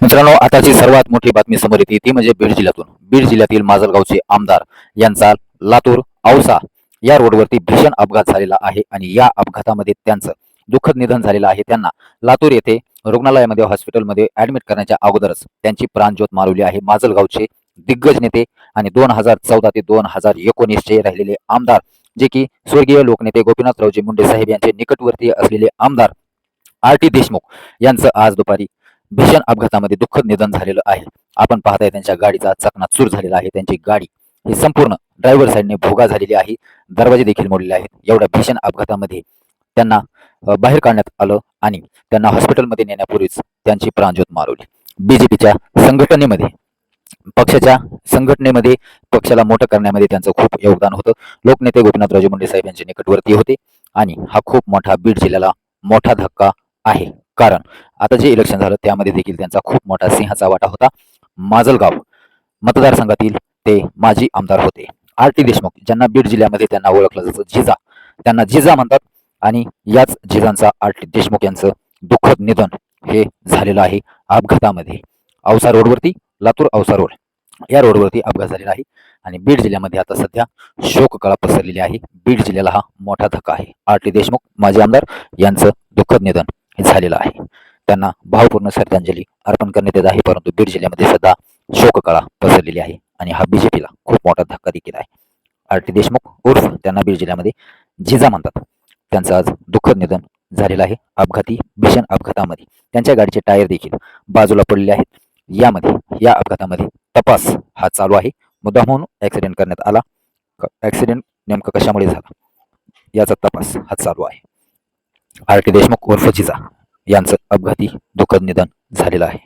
मित्रांनो आताची सर्वात मोठी बातमी समोर येते ती म्हणजे बीड जिल्ह्यातून. बीड जिल्ह्यातील माजलगावचे आमदार यांचा लातूर औसा या रोडवरती भीषण अपघात झालेला आहे आणि या अपघातामध्ये त्यांचं दुःखद निधन झालेलं आहे. त्यांना लातूर येथे रुग्णालयामध्ये हॉस्पिटलमध्ये ऍडमिट करण्याच्या अगोदरच त्यांची प्राणज्योत मारवली आहे. माजलगावचे दिग्गज नेते आणि दोन हजार चौदा ते दोन हजार एकोणीसचे राहिलेले आमदार जे की स्वर्गीय लोकनेते गोपीनाथरावजी मुंडे साहेब यांचे निकटवर्तीय असलेले आमदार आर टी देशमुख यांचं आज दुपारी भीषण अपघातामध्ये दुःखद निधन झालेलं आहे. आपण पाहताय त्यांच्या गाडीचा चकनाचूर झालेला आहे. त्यांची गाडी ही संपूर्ण ड्रायव्हर साईडने भोगा झालेली आहे. दरवाजे देखील मोडलेले आहेत. एवढ्या भीषण अपघातामध्ये त्यांना बाहेर काढण्यात आलं आणि त्यांना हॉस्पिटलमध्ये नेण्यापूर्वीच त्यांची प्राणज्योत मारवली. बीजेपीच्या संघटनेमध्ये पक्षाच्या संघटनेमध्ये पक्षाला मोठं करण्यामध्ये त्यांचं खूप योगदान होतं. लोकनेते गोपीनाथरावजी मुंडे साहेब यांचे निकटवर्ती होते आणि हा खूप मोठा बीड जिल्ह्याला मोठा धक्का आहे. कारण आता जे इलेक्शन झालं त्यामध्ये देखील त्यांचा खूप मोठा सिंहाचा वाटा होता. माजलगाव मतदारसंघातील ते माजी आमदार होते. आर टी देशमुख ज्यांना बीड जिल्ह्यामध्ये त्यांना ओळखलं जातं जिजा. त्यांना जिजा म्हणतात आणि याच जिजांचा आर टी देशमुख यांचं दुःखद निधन हे झालेलं आहे अपघातामध्ये. औसा रोडवरती लातूर औसा रोड. या रोडवरती अपघात झालेला आहे आणि बीड जिल्ह्यामध्ये आता सध्या शोककळा पसरलेली आहे. बीड जिल्ह्याला हा मोठा धक्का आहे. आर टी देशमुख माजी आमदार यांचं दुःखद निधन. झालेलं आहे. त्यांना भावपूर्ण श्रद्धांजली अर्पण करण्यात येत आहे परंतु बीड जिल्ह्यामध्ये सध्या शोककळा पसरलेली आहे आणि हा बीजेपीला खूप मोठा धक्का देखील आहे. आर टी देशमुख उर्फ त्यांना बीड जिल्ह्यामध्ये जिजा म्हणतात. त्यांचं आज दुःखद निधन झालेलं आहे. अपघाती भीषण अपघातामध्ये त्यांच्या गाडीचे टायर देखील बाजूला पडलेले आहेत. यामध्ये या अपघातामध्ये तपास हा चालू आहे. मुद्दा म्हणून ॲक्सिडेंट करण्यात आला. ॲक्सिडेंट नेमकं कशामुळे झाला? याचा तपास हा चालू आहे. आर टी देशमुख उर्फ जिजा यांचं अपघाती दुःखद निधन झालेलं आहे.